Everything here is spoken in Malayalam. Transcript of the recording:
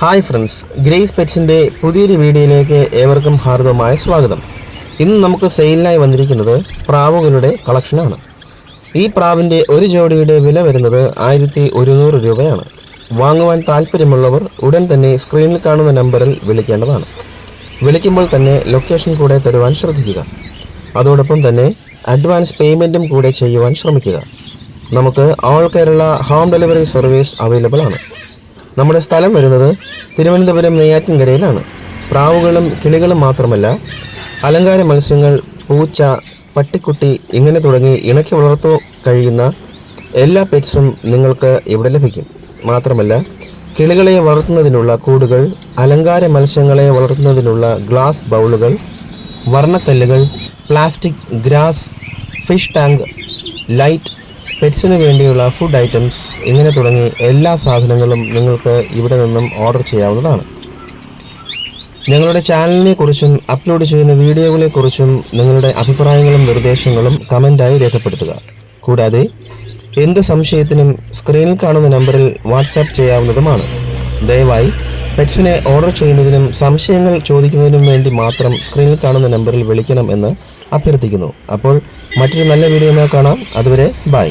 ഹായ് ഫ്രണ്ട്സ് ഗ്രേസ് പെറ്റ്സിന്റെ പുതിയൊരു വീഡിയോയിലേക്ക് ഏവർക്കും ഹാർദവമായ സ്വാഗതം. ഇന്ന് നമുക്ക് സെയിലിനായി വന്നിരിക്കുന്നത് പ്രാവുകളുടെ കളക്ഷനാണ്. ഈ പ്രാവിന്റെ ഒരു ജോഡിയുടെ വില വരുന്നത് ആയിരത്തി ഒരുന്നൂറ് രൂപയാണ്. വാങ്ങുവാൻ താല്പര്യമുള്ളവർ ഉടൻ തന്നെ സ്ക്രീനിൽ കാണുന്ന നമ്പറിൽ വിളിക്കേണ്ടതാണ്. വിളിക്കുമ്പോൾ തന്നെ ലൊക്കേഷൻ കൂടെ തരുവാൻ ശ്രദ്ധിക്കുക. അതോടൊപ്പം തന്നെ അഡ്വാൻസ് പേയ്മെന്റും കൂടെ ചെയ്യുവാൻ ശ്രമിക്കുക. നമുക്ക് all Kerala home delivery service available ആണ്. നമ്മുടെ സ്ഥലം വരുന്നത് തിരുവനന്തപുരം നെയ്യാറ്റിൻകരയിലാണ്. പ്രാവുകളും കിളികളും മാത്രമല്ല അലങ്കാര മത്സ്യങ്ങൾ പൂച്ച പട്ടിക്കുട്ടി ഇങ്ങനെ തുടങ്ങി ഇണക്കി വളർത്തു കഴിയുന്ന എല്ലാ പെറ്റ്സും നിങ്ങൾക്ക് ഇവിടെ ലഭിക്കും. മാത്രമല്ല കിളികളെ വളർത്തുന്നതിനുള്ള കൂടുകൾ അലങ്കാര മത്സ്യങ്ങളെ വളർത്തുന്നതിനുള്ള ഗ്ലാസ് ബൗളുകൾ വർണക്കല്ലുകൾ plastic grass fish tank light പെറ്റ്സിന് വേണ്ടിയുള്ള ഫുഡ് ഐറ്റംസ് ഇങ്ങനെ തുടങ്ങി എല്ലാ സാധനങ്ങളും നിങ്ങൾക്ക് ഇവിടെ നിന്നും ഓർഡർ ചെയ്യാവുന്നതാണ്. ഞങ്ങളുടെ ചാനലിനെ കുറിച്ചും അപ്ലോഡ് ചെയ്യുന്ന വീഡിയോകളെ കുറിച്ചും നിങ്ങളുടെ അഭിപ്രായങ്ങളും നിർദ്ദേശങ്ങളും കമന്റായി രേഖപ്പെടുത്തുക. കൂടാതെ എന്ത് സംശയത്തിനും സ്ക്രീനിൽ കാണുന്ന നമ്പറിൽ വാട്സാപ്പ് ചെയ്യാവുന്നതുമാണ്. ദയവായി പെറ്റ്സിനെ ഓർഡർ ചെയ്യുന്നതിനും സംശയങ്ങൾ ചോദിക്കുന്നതിനും വേണ്ടി മാത്രം സ്ക്രീനിൽ കാണുന്ന നമ്പറിൽ വിളിക്കണം എന്ന് അഭ്യർത്ഥിക്കുന്നു. അപ്പോൾ മറ്റൊരു നല്ല വീഡിയോ കാണാം. അതുവരെ ബൈ